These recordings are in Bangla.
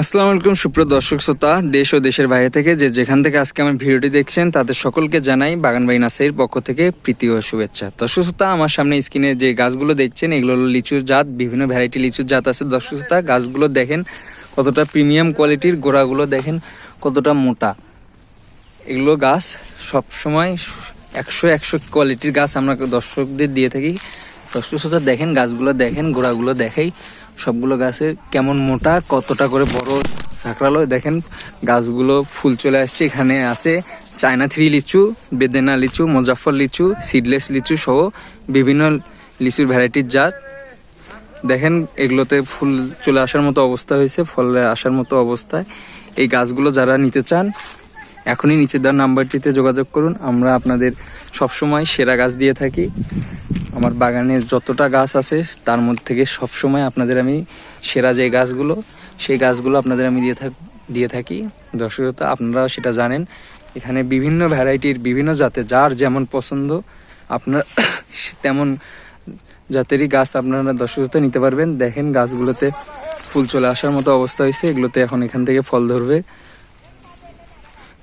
আসসালামু আলাইকুম, সুপ্রিয় দর্শক শ্রোতা, দেশ ও দেশের বাইরে থেকে যে যেখান থেকে আজকে আমার ভিডিওটি দেখছেন, তাদের সকলকে জানাই বাগানবাড়ি নার্সারির পক্ষ থেকে প্রীতি ও শুভেচ্ছা। দর্শক শ্রোতা, আমার সামনে স্ক্রিনে যে গাছগুলো দেখছেন, এগুলো হলো লিচুর জাত, বিভিন্ন ভ্যারাইটি লিচুর জাত আছে। দর্শক শ্রোতা, গাছগুলো দেখেন কতটা প্রিমিয়াম কোয়ালিটির গোড়াগুলো দেখেন কতটা মোটা। এগুলো গাছ সব সময় একশো একশো কোয়ালিটির গাছ আমরা দর্শকদের দিয়ে থাকি। দর্শক দেখেন, গাছগুলো দেখেন, গোড়াগুলো দেখেই সবগুলো গাছের কেমন মোটা, কতটা করে বড় ঝাঁকড়ালো। দেখেন, গাছগুলো ফুল চলে আসছে, এখানে আছে চায়না থ্রি লিচু, বেদেনা লিচু, মুজাফর লিচু, সিডলেস লিচু সহ বিভিন্ন লিচুর ভ্যারাইটির জাত। দেখেন, এগুলোতে ফুল চলে আসার মতো অবস্থা হয়েছে, ফলে আসার মতো অবস্থায়। এই গাছগুলো যারা নিতে চান, এখনই নিচে দেওয়ার নাম্বারটিতে যোগাযোগ করুন। আমরা আপনাদের সবসময় সেরা গাছ দিয়ে থাকি। আমার বাগানের যতটা গাছ আছে, তার মধ্যে থেকে সবসময় আপনাদের আমি সেরা যে গাছগুলো, সেই গাছগুলো আপনাদের আমি দিয়ে থাক দিয়ে থাকি। দর্শকতা আপনারাও সেটা জানেন, এখানে বিভিন্ন ভ্যারাইটির, বিভিন্ন জাতের, যার যেমন পছন্দ, আপনার তেমন জাতেরই গাছ আপনারা দর্শকতা নিতে পারবেন। দেখেন গাছগুলোতে ফুল চলে আসার মতো অবস্থা হয়েছে, এগুলোতে এখন এখান থেকে ফল ধরবে।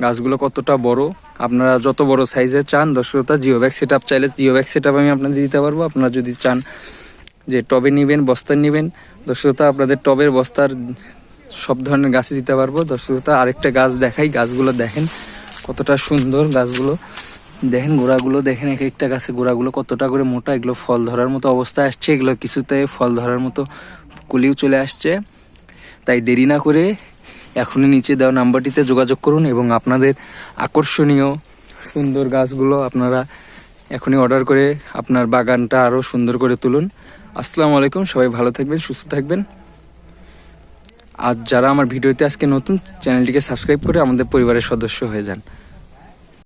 গাছগুলো কতটা বড়? আপনারা যত বড় সাইজের চান, দর্শকতা জিও ব্যাগ সেট আপ চাইলে জিও ব্যাগ সেট আমি আপনাদের দিতে পারব। আপনারা যদি চান যে টবে নেবেন বস্তা নেবেন, দর্শকতা, আপনাদের টবের বস্তার সব ধরনের গাছ দিতে পারব। দর্শকতা, আরেকটা গাছ দেখাই, গাছগুলো দেখেন কতটা সুন্দর গাছগুলো। দেখেন গোড়াগুলো, দেখেন এক একটা গাছে গোড়াগুলো কতটা করে মোটা, এগুলো ফল ধরার মতো অবস্থায় আসছে, এগুলো কিছুতে ফল ধরার মতো কুলিও চলে আসছে। তাই দেরি না করে এখনই নিচে দেওয়া নাম্বারটিতে যোগাযোগ করুন এবং আপনাদের আকর্ষণীয় সুন্দর গাছগুলো আপনারা এখনই অর্ডার করে আপনার বাগানটা আরও সুন্দর করে তুলুন। আসসালামু আলাইকুম, সবাই ভালো থাকবেন, সুস্থ থাকবেন। আর যারা আমার ভিডিওতে আজকে নতুন, চ্যানেলটিকে সাবস্ক্রাইব করে আমাদের পরিবারের সদস্য হয়ে যান।